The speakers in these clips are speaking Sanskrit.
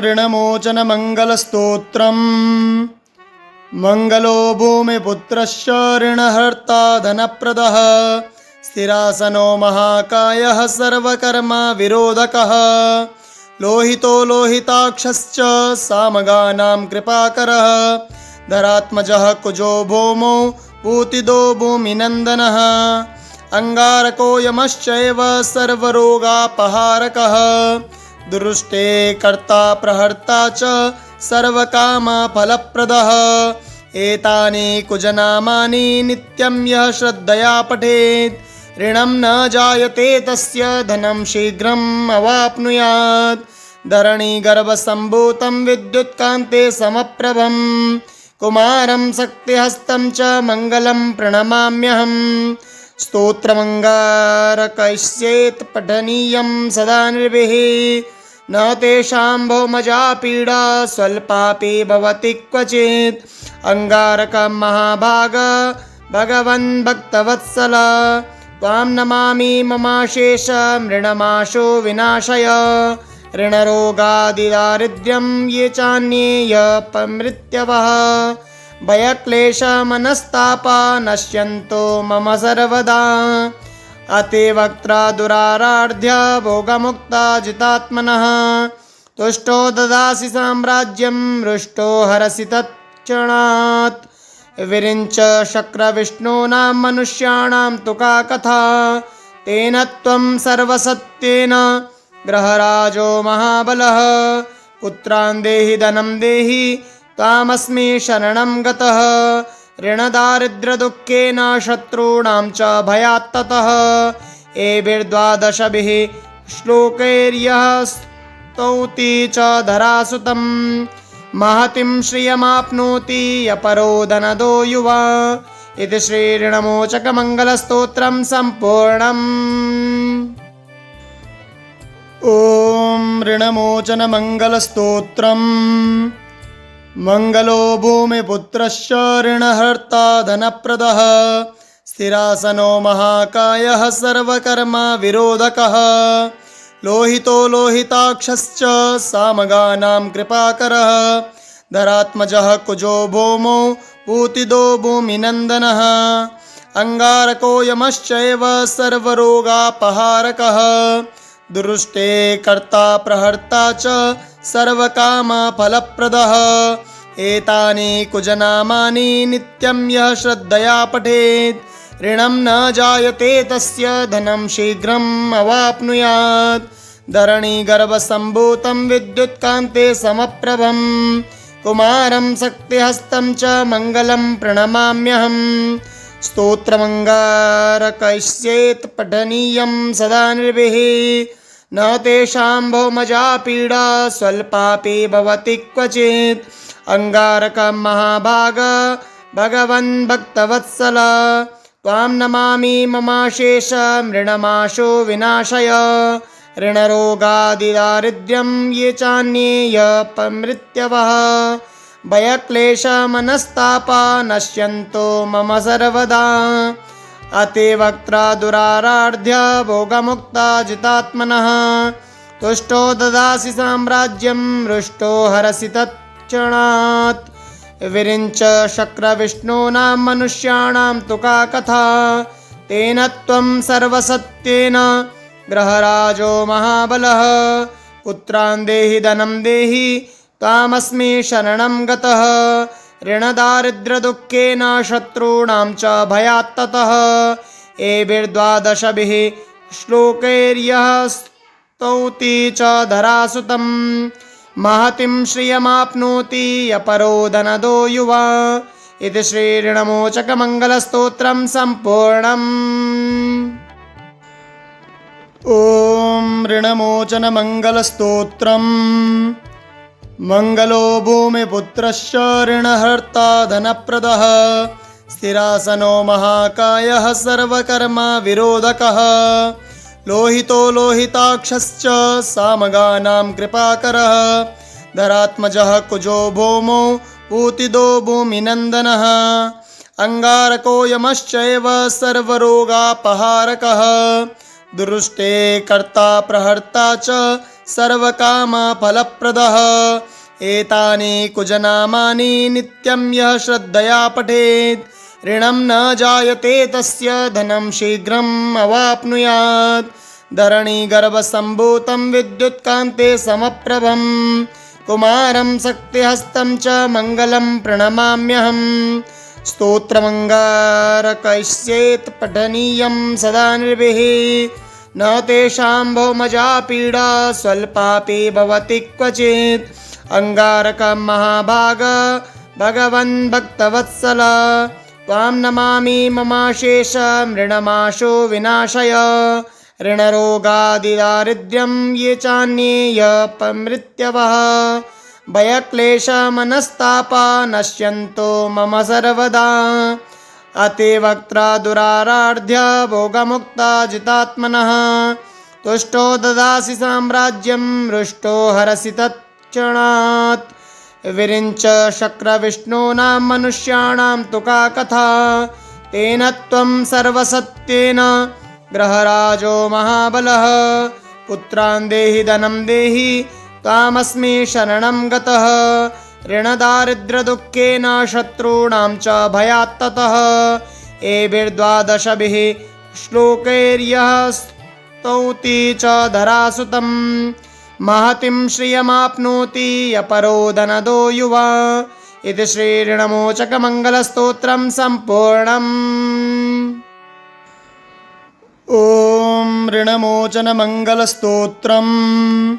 ऋणमोचनमङ्गलस्तोत्रम्। मङ्गलो भूमिपुत्रश्च ऋणहर्ता धनप्रदः स्थिरासनो महाकायः सर्वकर्मविरोधकः लोहितो लोहिताक्षश्च सामगानां कृपाकरः। धरात्मजः कुजो भौमो पूतिदो भूमिनन्दनः। अङ्गारको यमश्चैव सर्वरोगापहारकः। दुरुष्टे कर्ता प्रहर्ता च सर्वकामफलप्रदः एतानि कुजनामानि नित्यं यः श्रद्धया पठेत्। ऋणं न जायते तस्य धनं शीघ्रम् अवाप्नुयात्। धरणीगर्भसम्भूतं विद्युत्कान्ते समप्रभम्। कुमारं शक्तिहस्तं च मङ्गलं प्रणमाम्यहम्। स्तोत्रमङ्गारकैश्चेत् पठनीयं सदा निर्भिः न तेषां भौमजा पीडा स्वल्पापि भवति क्वचित्। अङ्गारकं महाभाग भगवन् भक्तवत्सल। त्वां नमामि ममाशेष मृणमाशो विनाशय। ऋणरोगादिदारिद्र्यं ये चान्ये मृत्यवः भयक्लेशमनस्तापा नश्यन्तो मम सर्वदा। अतिवक्त्रा दुराराध्य भोगमुक्ता जितात्मनः। तुष्टो ददासि साम्राज्यं रुष्टो हरसि तत्क्षणात्। विरिञ्च शक्रविष्णूनां मनुष्याणां तु का कथा। तेन त्वं सर्वसत्येन। ग्रहराजो महाबलः। पुत्रान् देहि धनं देहि त्वामस्मि शरणं गतः। ऋणदारिद्र्यदुःखेन शत्रूणां च भयात्ततः एभिर्द्वादशभिः श्लोकैर्यः स्तौति च धरासुतं महतिं श्रियमाप्नोति अपरो धनदो युवा। इति श्रीऋणमोचकमङ्गलस्तोत्रं सम्पूर्णम्। ॐ ऋणमोचनमङ्गलस्तोत्रम् मङ्गलो भूमिपुत्रश्च ऋणहर्ता धनप्रदः स्थिरासनो महाकायः सर्वकर्मविरोधकः लोहितो लोहिताक्षश्च सामगानां कृपाकरः। धरात्मजः कुजो भौमो पूतिदो भूमिनन्दनः। अङ्गारको यमश्चैव सर्वरोगापहारकः दुरुष्टे कर्ता प्रहर्ता च सर्वकामफलप्रदः एतानि कुजनामानि नित्यं यः श्रद्धया पठेत्। ऋणं न जायते तस्य धनं शीघ्रम् अवाप्नुयात्। धरणिगर्भसम्भूतं विद्युत्कान्ते समप्रभम्। कुमारं शक्तिहस्तं च मङ्गलं प्रणमाम्यहम्। स्तोत्रमङ्गारकैश्चेत् पठनीयं सदा निर्भिः न तेषां भौमजा पीडा स्वल्पापि भवति क्वचित्। अङ्गारकं महाभाग भगवन् भक्तवत्सल। त्वां नमामि ममाशेष मृणमाशो विनाशय। ऋणरोगादिदारिद्र्यं ये चान्ये मृत्यवः भयक्लेशमनस्तापा नश्यन्तो मम सर्वदा अतिवक्त्रा दुराराध्य भोगमुक्ता जितात्मनः। तुष्टो ददासि साम्राज्यं रुष्टो हरसि तत्क्षणात्। विरिञ्च शक्रविष्णूनां मनुष्याणां तु का कथा। तेन त्वं सर्वसत्येन ग्रहराजो महाबलः। पुत्रान् देहि धनं देहि त्वामस्मि शरणं गतः ऋणदारिद्र्यदुःखेन शत्रूणां च भयात्ततः। एभिर्द्वादशभिः श्लोकैर्यः स्तौति च धरासुतं महतिं श्रियमाप्नोति अपरो धनदो युवा। इति श्रीऋणमोचकमङ्गलस्तोत्रं सम्पूर्णम्। ॐ ऋणमोचनमङ्गलस्तोत्रम् मङ्गलो भूमिपुत्रश्च ऋणहर्ता धनप्रदः स्थिरासनो महाकायः सर्वकर्मविरोधकः लोहितो लोहिताक्षश्च सामगानां कृपाकरः। धरात्मजः कुजो भौमो पूतिदो भूमिनन्दनः। अङ्गारको यमश्चैव सर्वरोगापहारकः। दुरुष्टे कर्ता प्रहर्ता च सर्वकामफलप्रदः एतानि कुजनामानि नित्यं यः श्रद्धया पठेत्, ऋणं न जायते तस्य धनं शीघ्रम् अवाप्नुयात्। धरणीगर्भसम्भूतं विद्युत्कान्ते समप्रभं कुमारं शक्तिहस्तं च मङ्गलं प्रणमाम्यहम्। स्तोत्रमङ्गारकैश्चेत् पठनीयं सदा निर्भिः, न तेषां भौमजा पीडा स्वल्पापि भवति क्वचित्। अङ्गारकं महाभाग भगवन् भक्तवत्सल। त्वां नमामि ममाशेष मृणमाशो विनाशय। ऋणरोगादिदारिद्र्यं ये चान्ये यपमृत्यवः भयक्लेशमनस्तापा नश्यन्तो मम सर्वदा। अतिवक्त्रा दुराराध्य भोगमुक्ता जितात्मनः। तुष्टो ददासि साम्राज्यं हृष्टो हरसि तत्क्षणात् विरिञ्च शक्रविष्णूनां मनुष्याणां तु का कथा। तेन त्वं सर्वसत्येन। ग्रहराजो महाबलः। पुत्रान् देहि, धनं देहि त्वामस्मि शरणं गतः। ऋणदारिद्र्यदुःखेन शत्रूणां च भयात्ततः एभिर्द्वादशभिः श्लोकैर्यः स्तौति च धरासुतम्। महतिं श्रियमाप्नोति अपरो धनदो युवा। इति श्रीऋणमोचकमङ्गलस्तोत्रं सम्पूर्णम्। ॐ ऋणमोचनमङ्गलस्तोत्रम्।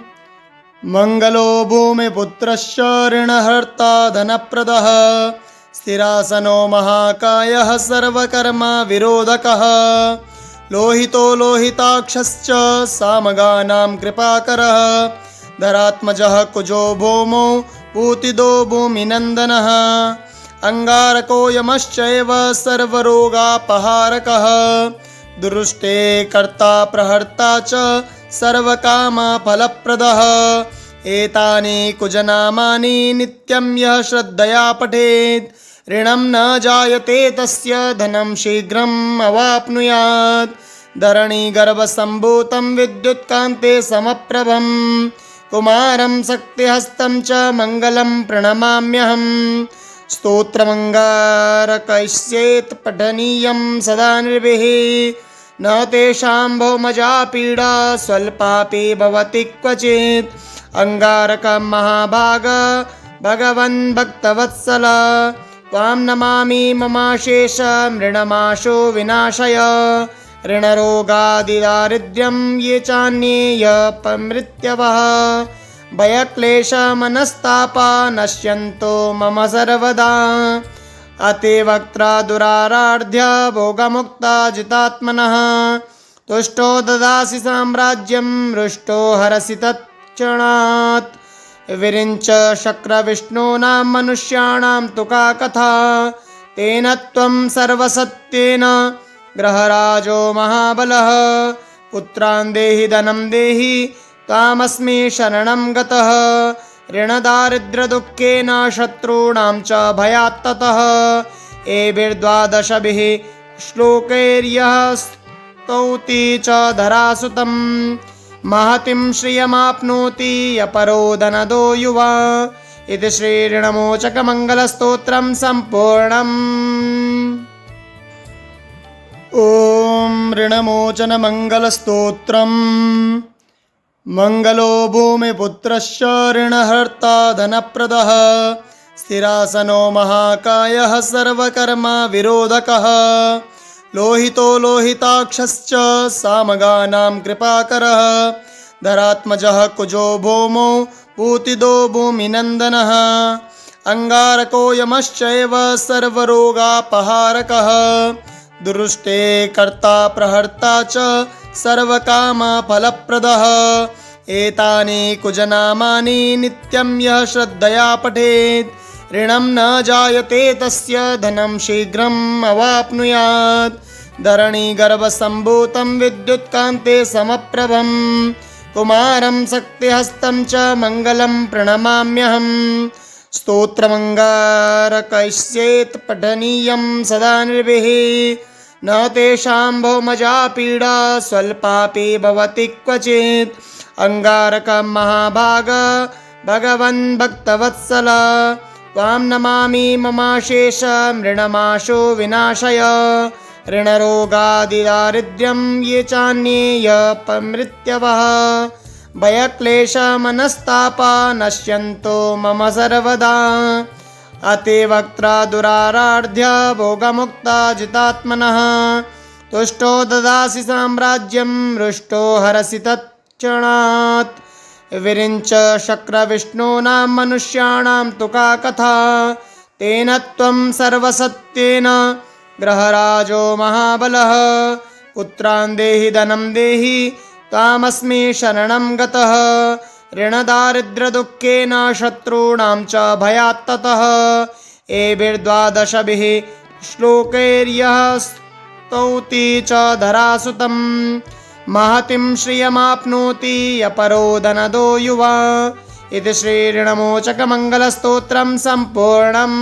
मङ्गलो भूमिपुत्रश्च ऋणहर्ता धनप्रदः स्थिरासनो महाकायः सर्वकर्मा विरोधकः लोहितो लोहिताक्षश्च सामगानां कृपाकरः। धरात्मजः कुजो भौमो पूतिदो भूमिनन्दनः। अङ्गारकोऽयमश्चैव सर्वरोगापहारकः। दुरुष्टे कर्ता प्रहर्ता च सर्वकामफलप्रदः एतानि कुजनामानि नित्यं यः श्रद्धया पठेत् ऋणं न जायते तस्य धनं शीघ्रम् अवाप्नुयात्। धरणीगर्भसम्भूतं विद्युत्कान्ते समप्रभं कुमारं शक्तिहस्तं च मङ्गलं प्रणमाम्यहम्। स्तोत्रमङ्गारकैश्चेत् पठनीयं सदा निर्भिः। न तेषां भौमजा पीडा स्वल्पापि भवति क्वचित्। अङ्गारकं महाभाग, भगवन् भक्तवत्सल। त्वां नमामि ममाशेष मृणमाशो विनाशय ऋणरोगादिदारिद्र्यं ये चान्ये यपमृत्यवः भयक्लेशमनस्तापा नश्यन्तो मम सर्वदा। अतिवक्त्रा दुराराध्य भोगमुक्ता जितात्मनः। तुष्टो ददासि साम्राज्यं हृष्टो हरसि तत्क्षणात् विरिञ्च शक्रविष्णूनां मनुष्याणां तु का कथा तेन त्वं सर्वसत्येन ग्रहराजो महाबलः। पुत्रान् देहि धनं देहि त्वामस्मि शरणं गतः। ऋणदारिद्र्यदुःखेन शत्रूणां च भयात्ततः एभिर्द्वादशभिः श्लोकैर्यः स्तौति च धरासुतं महतिं श्रियमाप्नोति अपरो धनदो युवा। इति श्रीऋणमोचकमङ्गलस्तोत्रं सम्पूर्णम्। ॐ ऋणमोचनमङ्गलस्तोत्रम्। मङ्गलो भूमिपुत्रश्च ऋणहर्ता धनप्रदः। स्थिरासनो महाकायः सर्वकर्मा विरोधकः लोहितो लोहिताक्षश्च सामगानां कृपाकरः। धरात्मजः कुजो भौमो पूतिदो भूमिनन्दनः। अङ्गारकोऽयमश्चैव सर्वरोगापहारकः। दुरुष्टे कर्ता प्रहर्ता च सर्वकामफलप्रदः एतानि कुजनामानि नित्यं यः श्रद्धया पठेत् ऋणं न जायते तस्य धनं शीघ्रम् अवाप्नुयात्। धरणीगर्भसम्भूतं विद्युत्कान्ते समप्रभं। कुमारं शक्तिहस्तं च मङ्गलं प्रणमाम्यहम् स्तोत्रमङ्गारकैश्चेत् पठनीयं सदा निर्भिः। न तेषां भौमजा पीडा स्वल्पापि भवति क्वचित्। अङ्गारकमहाभाग, भगवन् भक्तवत्सल। त्वां नमामि ममाशेष मृणमाशो विनाशय। ऋणरोगादिदारिद्र्यं ये चान्ये मृत्यवः भयक्लेशमनस्तापा नश्यन्तो मम सर्वदा। अतिवक्त्रा दुराराध्य भोगमुक्ता जितात्मनः। तुष्टो ददासि साम्राज्यं हृष्टो हरसि तच्चणात् विरिञ्च शक्रविष्णूनां मनुष्याणां तु का कथा। तेन त्वं सर्वसत्येन ग्रहराजो महाबलः। पुत्रान् देहि धनं देहि त्वामस्मि शरणं गतः। ऋणदारिद्र्यदुःखेन शत्रूणां च भयात्ततः। एभिर्द्वादशभिः श्लोकैर्यः स्तौति च धरासुतं महतिं श्रियमाप्नोति अपरो धनदो युवा इति श्रीऋणमोचकमङ्गलस्तोत्रं सम्पूर्णम्